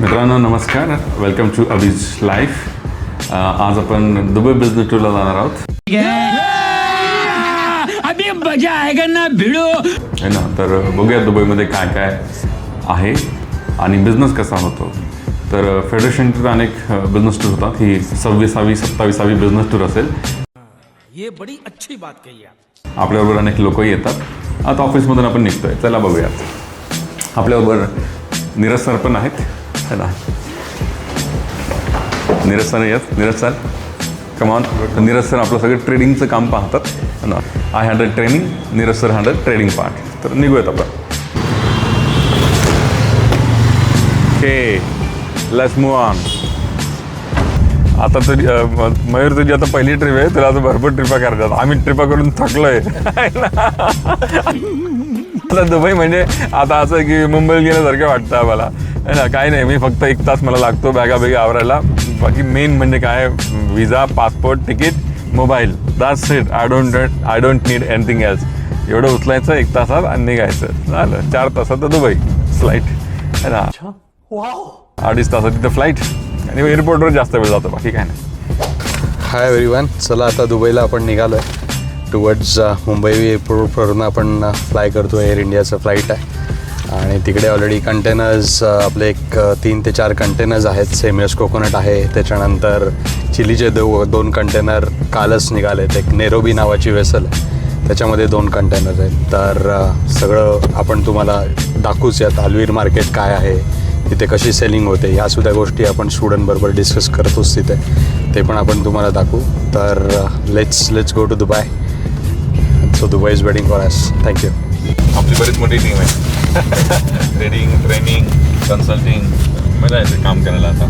मित्रांनो नमस्कार. Welcome to अभिज life आज आपण दुबई बिझनेस टूरला जाणार आहोत. मजा आएगा ना भिड़ो. है ना? तर बघूया दुबईमध्ये काय काय आहे आणि बिझनेस कसा होतो. तर फेडरेशनचे अनेक बिझनेस टूर होतात ही सव्वीसावी सत्तावीसावी बिझनेस टूर असेल. ये बड़ी अच्छी बात कही आप. आपल्याबरोबर अनेक लोकही येतात. आता ऑफिसमधून आपण निघतोय. चला बघूयात आपल्याबरोबर नीरज सर पण आहेत. है ना Neeraj sir yes Neeraj sir come on Neeraj sir आपलं सगळं ट्रेडिंगचं काम पाहतात. है ना I handle training Neeraj sir handle trading part तर निघूयात आपण. ओके लेट्स मूव ऑन आता तरी मयूर तुझी आता पहिली ट्रिप आहे तुला आता भरपूर ट्रिपा करतात. आम्ही ट्रिपा करून थकलोय. आता दुबई म्हणजे आता असं आहे की मुंबईला गेल्यासारखं वाटतं आम्हाला. ना काही नाही मी फक्त एक तास मला लागतो बॅगा बेगा आवरायला. बाकी मेन म्हणजे काय visa passport ticket mobile Das set I don't I don't need anything else एवढं उचलायचं एक तासात आणि निघायचं. झालं. चार तासात तर दुबई फ्लाईट है ना? अडीच तासात तिथं फ्लाईट आणि एअरपोर्टवर जास्त वेळ जातो. बाकी काय नाही. हाय एव्हरीवन चला आता दुबईला आपण निघालो आहे टुवर्ड्स मुंबई एअरपोर्टवरून आपण फ्लाय करतो एअर इंडियाचं फ्लाईट आहे. आणि तिकडे ऑलरेडी कंटेनर्स आपले एक तीन ते चार कंटेनर्स आहेत. सेमियस कोकोनट आहे. त्याच्यानंतर चिलीचे दो दोन कंटेनर कालच निघालेत. एक नेरोबी नावाची वेसल आहे. त्याच्यामध्ये दोन कंटेनर आहेत. तर सगळं आपण तुम्हाला दाखवूच यात आलवीर मार्केट काय आहे? तिथे कशी सेलिंग होते? यासुद्धा गोष्टी आपण स्टुडंटबरोबर डिस्कस करतोच तिथे. ते पण आपण तुम्हाला दाखवू. तर let's let's go to Dubai so Dubai is waiting for us thank you आपली बरीच मोठी टीम आहे. ट्रेडिंग ट्रेनिंग कन्सल्टिंग मजा येते काम करायला आता.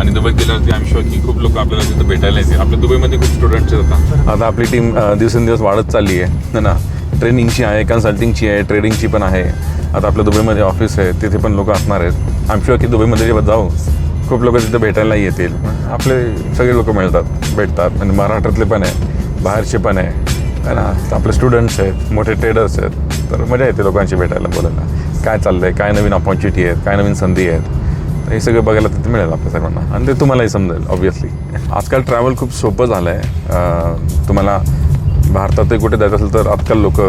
आणि दुबईत गेल्यावरती आय शुअर की खूप लोक आपल्याला तिथं भेटायला येतील. आपल्या दुबईमध्ये खूप स्टुडंट्स येतात आता आपली टीम दिवसेंदिवस वाढत चालली आहे. ना ट्रेनिंगची आहे कन्सल्टिंगची आहे ट्रेडिंगची पण आहे. आता आपल्या दुबईमध्ये ऑफिस आहे तिथे पण लोक असणार आहेत. आय एम शुअर की दुबईमध्ये जेव्हा जाऊ खूप लोक तिथे भेटायला येतील. आपले सगळे लोक मिळतात भेटतात. म्हणजे महाराष्ट्रातले पण आहे बाहेरचे पण आहे. आहे ना? आपले स्टुडंट्स आहेत मोठे ट्रेडर्स आहेत. तर मजा येते लोकांशी भेटायला बोलायला. काय चाललं आहे काय नवीन ऑपॉर्च्युनिटी आहेत काय नवीन संधी आहेत? तर हे सगळं बघायला तिथे मिळेल आपल्या सर्वांना. आणि ते तुम्हालाही समजेल ऑब्व्हियसली आजकाल ट्रॅव्हल खूप सोपं झालं आहे तुम्हाला भारतातही कुठे जायचं असेल तर आजकाल लोक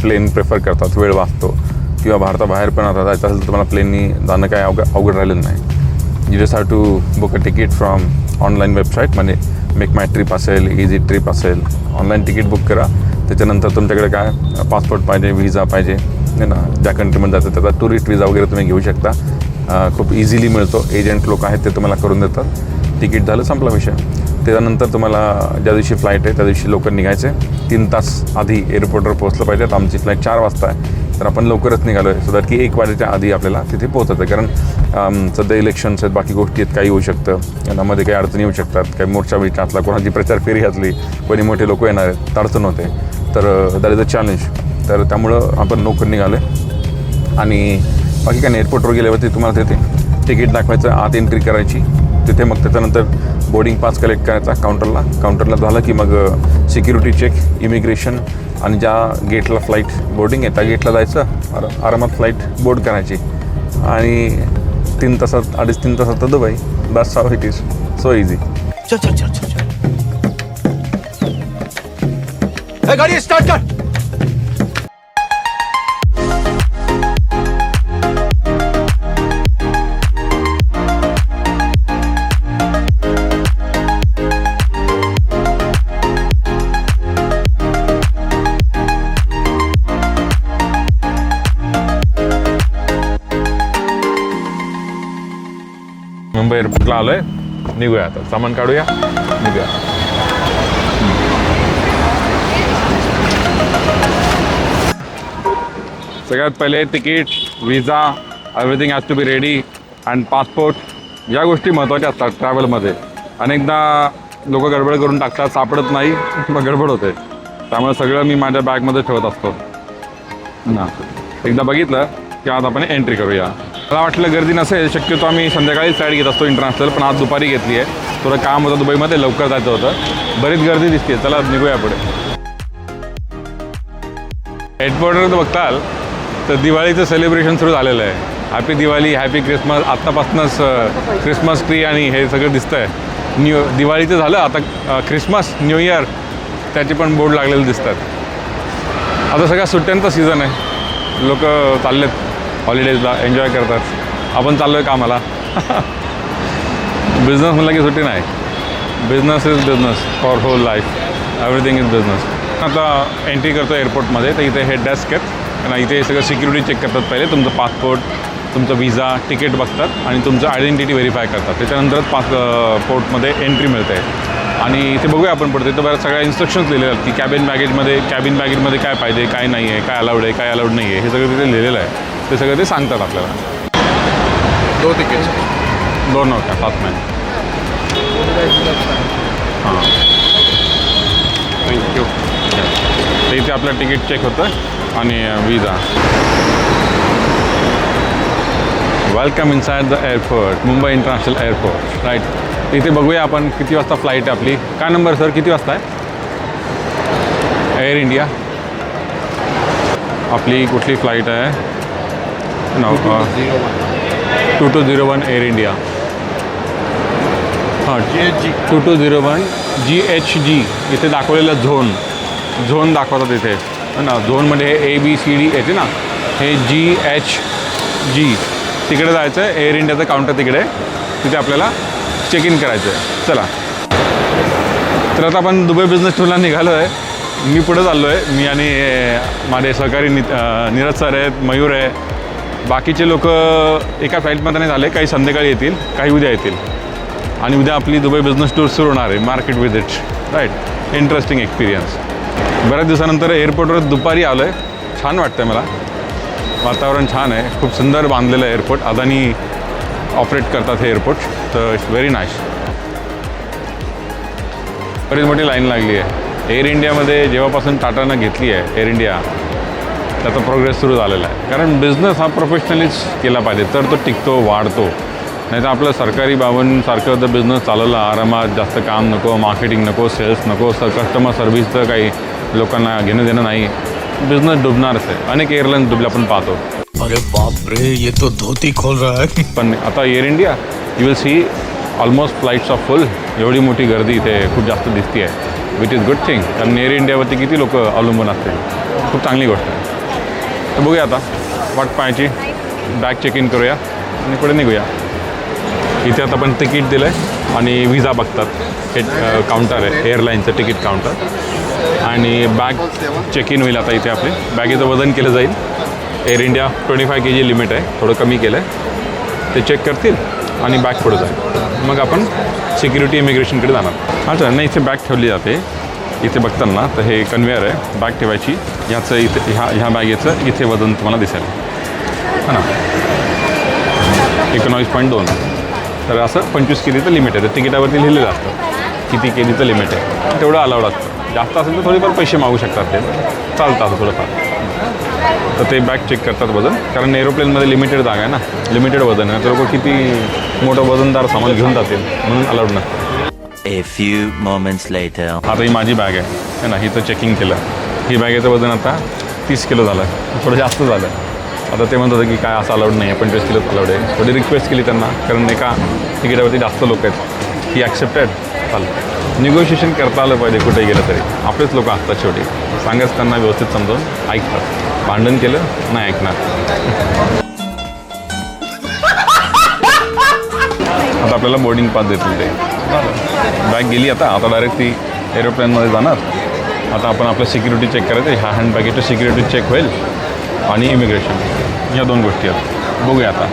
प्लेन प्रेफर करतात वेळ वाचतो. किंवा भारताबाहेर पण आता जायचं असेल तर तुम्हाला प्लेननी जाणं काय अवघड अवघड राहिलेलं नाही. You just have to book a ticket from online website म्हणजे मेक माय ट्रिप असेल इझी ट्रिप असेल ऑनलाईन तिकीट बुक करा. त्याच्यानंतर तुमच्याकडे काय पासपोर्ट पाहिजे व्हिजा पाहिजे है ना? ज्या कंट्रीमध्ये जातं त्याचा टुरिस्ट व्हिजा वगैरे तुम्ही घेऊ शकता. खूप इझिली मिळतो. एजंट लोक आहेत ते तुम्हाला करून देतात. तिकीट झालं संपला विषय. त्याच्यानंतर तुम्हाला ज्या दिवशी फ्लाईट आहे त्या दिवशी लवकर निघायचे. तीन तास आधी एअरपोर्टवर पोहोचलं पाहिजे. आमची फ्लाईट चार वाजता आहे. तर आपण लवकरच निघालो आहे सो दॅट की एक वाजेच्या आधी आपल्याला तिथे पोहोचायचं आहे. कारण सध्या इलेक्शन्स आहेत बाकी गोष्टी आहेत काही होऊ शकतं. यामध्ये काही अडचणी येऊ शकतात. काही मोर्चा बिर्चा असला कोणाची प्रचार फेरी घातली कोणी मोठे लोक येणार आहेत अडचण होते. तर दॅट इज अ चॅलेंज तर त्यामुळं आपण लवकर निघालो आहे आणि बाकी काही नाही एअरपोर्टवर गेल्यावरती तुम्हाला तिथे तिकीट दाखवायचं आत एंट्री करायची. तिथे मग त्याच्यानंतर बोर्डिंग पास कलेक्ट करायचा काउंटरला काउंटरला झालं की मग सिक्युरिटी चेक इमिग्रेशन आणि ज्या गेटला फ्लाईट बोर्डिंग आहे त्या गेटला जायचं. आरामात फ्लाईट बोर्ड करायची. आणि तीन तासात अडीच तीन तासात तर Dubai. That's how it is so easy गाड़ी स्टार्ट कर. आलोय आहे निघूया आता. सामान काढूया. निघूया. सगळ्यात पहिले ticket visa everything has to be ready and passport या गोष्टी महत्त्वाच्या असतात ट्रॅव्हलमध्ये अनेकदा लोक गडबड करून टाकतात सापडत नाही मग गडबड होते. त्यामुळे सगळं मी माझ्या बॅगमध्ये ठेवत असतो. ना. एकदा बघितलं की आज आपण एंट्री करूया. मला वाटलं गर्दी नसेल शक्यतो आम्ही संध्याकाळी फ्लाईट घेत असतो इंटरनॅशनल पण आज दुपारी घेतली आहे. थोडं काम होतं दुबईमध्ये लवकर जायचं होतं. बरीच गर्दी दिसते चला निघूया पुढे. एअरपोर्टवर बघताल तर दिवाळीचं सेलिब्रेशन सुरू झालेलं आहे. हॅपी दिवाळी हॅपी क्रिसमस आत्तापासूनच क्रिसमस ट्री आणि हे सगळं दिसतंय. न्यू दिवाळीचं झालं आता क्रिसमस न्यू इयर त्याचे पण बोर्ड लागलेले दिसतात. आता सगळ्या सुट्ट्यांचा सीझन आहे. लोक चाललेत. हॉलिडेजला एन्जॉय करतात. आपण चाललो आहे कामाला. बिझनेस म्हणलं की सुट्टी नाही. Business is business for whole life everything is business आता एंट्री करतो एअरपोर्टमध्ये तर इथे हे डेस्क आहेत. आणि इथे सगळं सिक्युरिटी चेक करतात पहिले. तुमचं पासपोर्ट तुमचं विजा तिकीट बघतात. आणि तुमचं आयडेंटिटी व्हेरीफाय करतात. त्याच्यानंतरच पास पोर्टमध्ये एंट्री मिळते. आणि इथे बघूया आपण पडतो इथं बऱ्याच सगळ्या इन्स्ट्रक्शन्स लिहिलेल्या आहेत की कॅबिन बॅगेजमध्ये कॅबिन बॅगेजमध्ये काय पाहिजे काय नाही आहे काय अलाउड आहे काय अलाउड नाही आहे हे सगळं तिथे लिहिलेलं आहे. ते सगळं ते सांगतात आपल्याला. दो तिकीट्स दोन नव्हत्या सात नाही हां. थँक्यू तर इथे आपलं तिकीट चेक होतं आणि visa welcome inside the airport Mumbai international airport right इथे बघूया आपण किती वाजता फ्लाईट आहे आपली. काय नंबर सर किती वाजता आहे? एअर इंडिया आपली कुठली फ्लाईट आहे? नऊ two two zero one Air India हां two two zero one G H G इथे दाखवलेलं झोन. झोन दाखवतात इथे. है ना? झोनमध्ये म्हणजे हे ए बी सी डी येते ना? हे जी एच जी तिकडे जायचं आहे एअर इंडियाचं काउंटर तिकडे. तिथे आपल्याला चेक इन करायचं आहे चला. तर आता आपण दुबई बिझनेस टूरला निघालो आहे मी पुढे चाललो आहे मी आणि माझे सहकारी नि नीरज सर आहेत मयूर आहे. बाकीचे लोक एका फ्लाईटमध्ये नाही झाले. काही संध्याकाळी येतील काही उद्या येतील. आणि उद्या आपली दुबई बिझनेस टूर सुरू होणार आहे. Market visit right interesting experience बऱ्याच दिवसानंतर एअरपोर्टवर दुपारी आलो आहे छान वाटतं आहे मला. वातावरण छान आहे. खूप सुंदर बांधलेलं आहे एअरपोर्ट अदानी ऑपरेट करतात हे एअरपोर्ट तर इट्स व्हेरी नाईस बरीच मोठी लाईन लागली आहे. एअर इंडियामध्ये जेव्हापासून टाटानं घेतली आहे एअर इंडिया त्याचा प्रोग्रेस सुरू झालेला आहे. कारण बिझनेस हा प्रोफेशनलीच केला पाहिजे. तर तो टिकतो वाढतो. नाही तर आपलं सरकारी बाबांसारखं जर बिझनेस चालवला आरामात जास्त काम नको मार्केटिंग नको सेल्स नको स कस्टमर सर्व्हिसचं काही लोकांना घेणं देणं नाही. बिझनेस डुबणारच आहे. अनेक एअरलाईन्स डुबल्या आपण पाहतो. अरे बाप रे ये तो धोती खोल रहा है. पण आता Air India you will see almost flights of full एवढी मोठी गर्दी इथे खूप जास्त दिसते आहे विच इज गुड थिंग कारण एअर इंडियावरती किती लोक अवलंबून असतील? खूप चांगली गोष्ट आहे. तर बघूया आता. वाट पाहायची. बॅग चेक इन करूया. आणि पुढे निघूया. इथे आता आपण तिकीट दिलं आहे आणि विजा बघतात. हे काउंटर आहे. एअरलाईनचं तिकीट काउंटर आणि बॅग चेक इन होईल आता इथे आपली. बॅगेचं वजन केलं जाईल. Air India twenty five K G limit आहे. थोडं कमी केलं आहे ते चेक करतील. आणि बॅग पुढे जाईल. मग आपण सिक्युरिटी इमिग्रेशनकडे जाणार. अच्छा नाही इथे बॅग ठेवली जाते. इथे बघताना तर हे कन्वेअर आहे बॅग ठेवायची. ह्याचं इथे ह्या ह्या बॅगेचं इथे वजन तुम्हाला दिसेल. है ना? एकोणावीस पॉईंट दोन. तर असं पंचवीस केजीचं लिमिट आहे. तर तिकिटावरती लिहिलेलं असतं किती केजीचं लिमिट आहे. तेवढं अलाउड असतं जास्त असेल तर थोडेफार पैसे मागू शकतात ते. चालतं असं थोडंफार. तर ते बॅग चेक करतात वजन. कारण एरोप्लेनमध्ये लिमिटेड जागा आहे ना. लिमिटेड वजन आहे. तर लोक किती मोठं वजनदार सामान घेऊन जातील म्हणून अलाउड नसतं A few moments later. आता ही माझी बॅग आहे. है ना हिचं चेकिंग केलं. ही बॅगेचं वजन आता तीस किलो झालं. थोडं जास्त झालं. आता ते म्हणत होतं की काय असं अलाउड नाही आहे पंचवीस किलो अलाउड आहे. थोडी रिक्वेस्ट केली त्यांना कारण एका तिकिटावरती जास्त लोक आहेत. ही ॲक्सेप्टेड चालेल. निगोशिएशन करता आलं पाहिजे कुठेही गेलं तरी. आपलेच लोक असतात शेवटी. सांगाच त्यांना व्यवस्थित समजावून ऐकतात. भांडण केलं नाही ऐकणार. आता आपल्याला बोर्डिंग पास देतील ते. बॅग गेली आता. आता डायरेक्ट ती एरोप्लेनमध्ये जाणार. आता आपण आपलं सिक्युरिटी चेक करायचं. ह्या हँड बॅगेचं सिक्युरिटी चेक होईल. आणि इमिग्रेशन या दोन गोष्टी आहेत बघूया आता.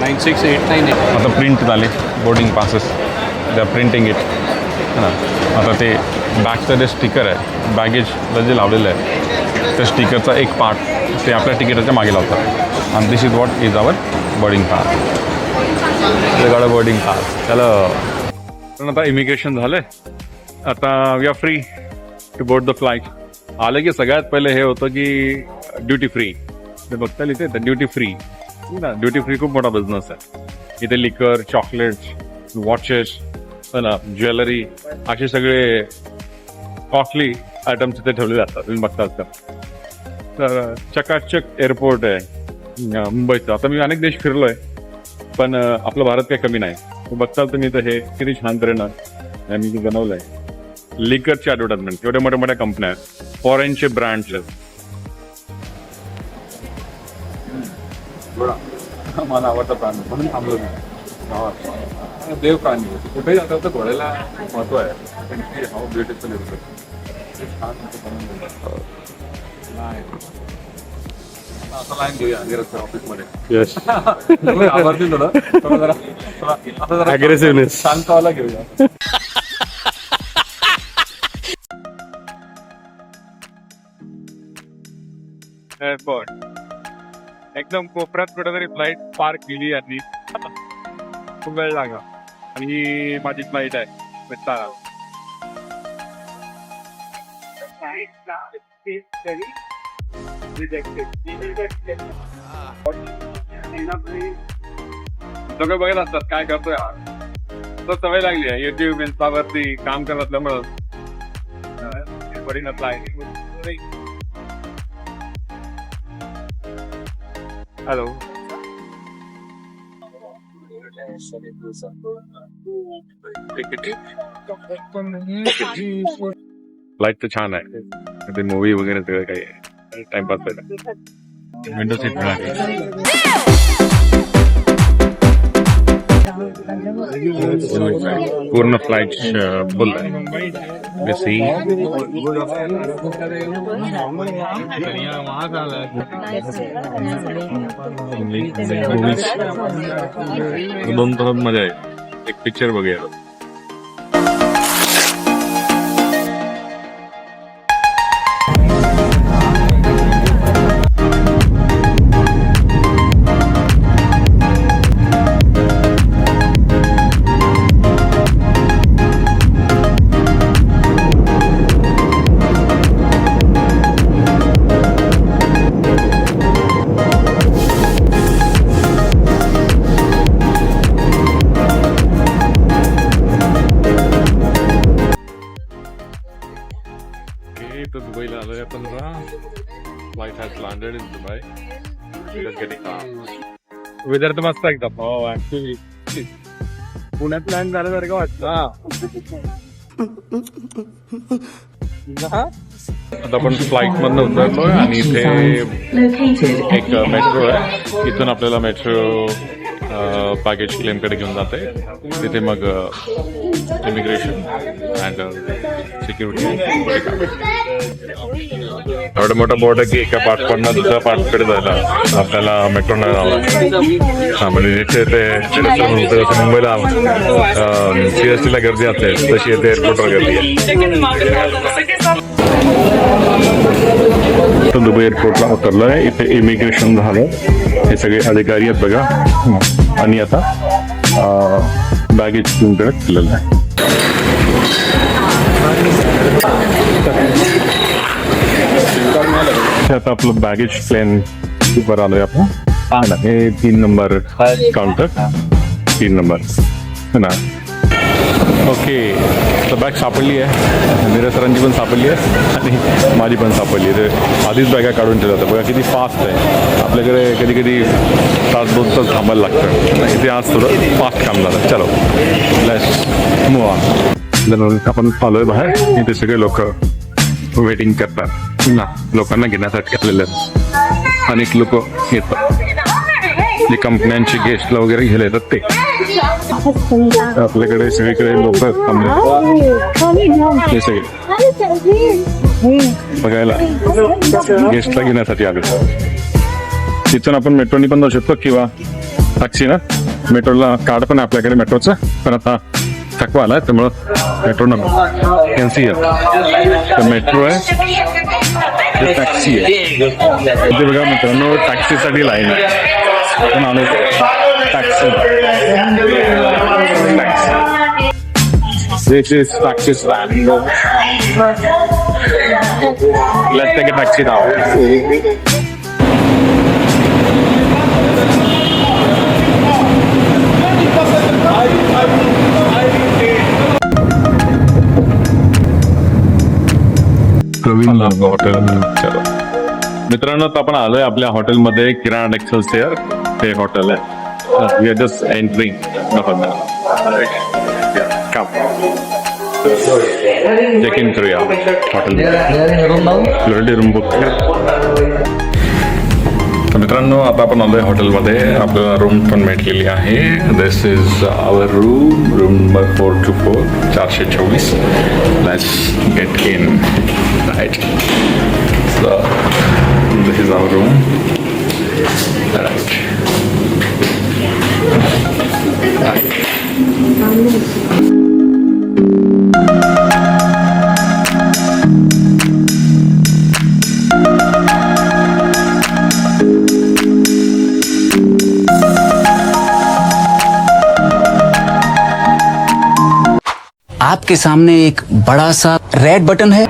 Nine six eight nine eight आता प्रिंट झाले. बोर्डिंग पासेस त्या प्रिंटिंग इट ना? आता ते बॅगचं जे स्टिकर आहे बॅगेजला जे लावलेलं आहे त्या स्टिकरचा एक पार्ट ते आपल्या तिकिटाच्या मागे लावतात. आणि this is what is our boarding pass गाडं boarding pass त्याला पण आता इमिग्रेशन झालंय. आता we are free to board the flight आलं की सगळ्यात पहिले हे होतं की ड्युटी फ्री ते बघता इथे तर ड्युटी फ्री ना ड्युटी फ्री खूप मोठा बिझनेस आहे. इथे लिकर चॉकलेट्स वॉचेस ना ज्वेलरी असे सगळे कॉस्टली आयटम्स इथे ठेवले जातात. तुम्ही बघता तर. चकाचक एअरपोर्ट आहे. मुंबईचं. आता मी अनेक देश फिरलोय पण आपलं आपला भारत काही कमी नाही. बघताल तुम्ही तर हे किती छान तऱ्हेनं मी जे बनवलंय. लिकरची ऍडव्हर्टाइजमेंट एवढ्या मोठ्या मोठ्या कंपन्या आहेत. फॉरेनचे ब्रँड्स आहेत. मला आवडता प्राणी म्हणून थांबलो मी. देव प्राणी. कुठे कुठेही तर घोड्याला महत्त्व आहे. लाईन घेऊया नीरजच्या ऑफिसमध्ये यस आवडतील थोडं थोडं जरा थोडा- आता जरा Aggressiveness. शांतवाला घेऊया. एअरपोर्ट एकदम कोपऱ्यात कुठेतरी फ्लाईट पार्क केली यांनी. खूप वेळ लागा. आणि ही माझी फ्लाईट आहे. सगळं बघत असतात काय करतोय हा. तो सवय लागली आहे युट्यूब इन्स्टावरती काम करत असल्यामुळं नसला आहे. हॅलो. फ्लाईट तर छान आहे. ते मूवी वगैरे सगळं काही आहे. टाइमपास पाहिजे विंडो सीट मिळाली. पूर्ण फ्लाईट फुल आहे. बेसी दोन तासात मजा आहे. एक पिक्चर बघूया. वेदर तर मस्त एकदम. हो ऍक्च्युली पुण्यात लँड झाल्यासारखं वाटतं आता आपण फ्लाईट मधनं उतरलोय आणि इथे एक मेट्रो आहे. इथून आपल्याला मेट्रो पॅकेज क्लेमकडे घेऊन जाते. तिथे मग इमिग्रेशन अँड सिक्युरिटी एवढा मोठा बोर्ड आहे की एका पार्टकडनं दुसऱ्या पार्टकडे जायला आपल्याला मेट्रो नाही जावं हां म्हणजे इथे ते मुंबईला मुंबईला एस टीला गर्दी असते तशी येते एअरपोर्टवर गर्दी आहे दुबई एअरपोर्टला उतरलोय इथे इमिग्रेशन झालं. हे सगळे अधिकारी आहेत बघा. आणि आता बॅगेज तुमच्याकडे केलेलं आहे. आता आपलं बॅगेज प्लेन वर आलोय आपण. हे. तीन नंबर काउंटर तीन नंबर है ना? ओके तर बॅग सापडली आहे. नीरज सरांची पण सापडली आहे आणि माझी पण सापडली आहे. ते आधीच बॅगा काढून ठेवल्या होत्या. बघा किती फास्ट आहे. आपल्याकडे कधी कधी तास दोन तास थांबायला लागतं. इथे आज थोडं फास्ट काम झालं. चलो आपण मूव आहे आपण बाहेर. इथे सगळे लोक वेटिंग करतात. ना लोकांना घेण्यासाठी आलेले अनेक लोक येतात. आपली कंपन्यांची गेस्टला वगैरे घ्यायला येतात ते. आपल्याकडे सगळीकडे लोक थांबले हे सगळे. बघायला. गेस्टला घेण्यासाठी आले. तिथून आपण मेट्रोनी पण जाऊ शकतो किंवा टॅक्सी ना? मेट्रोला कार्ड पण आहे आपल्याकडे मेट्रोचं. पण आता थकवा आलाय त्यामुळं मेट्रो नको. कॅन्सी आहे तर मेट्रो आहे. टॅक्सी आहे. बघा मित्रांनो टॅक्सीसाठी लाईन आहे. आपण आलो taxi This is taxi stand. Let's take a taxi now. Hotel मित्रांनो आपण आलोय आपल्या हॉटेलमध्ये किराणा एक्सेलसियर हे हॉटेल आहे. We are just entering the hotel check in करूया हॉटेल ऑलरेडी रूम बुक तर मित्रांनो आता आपण आलोय हॉटेलमध्ये आपल्याला रूम पण भेटलेली आहे. This is our room room number four two four चारशे चोवीस. Let's get in right this is our room right आपके सामने एक बड़ा सा रेड बटन है।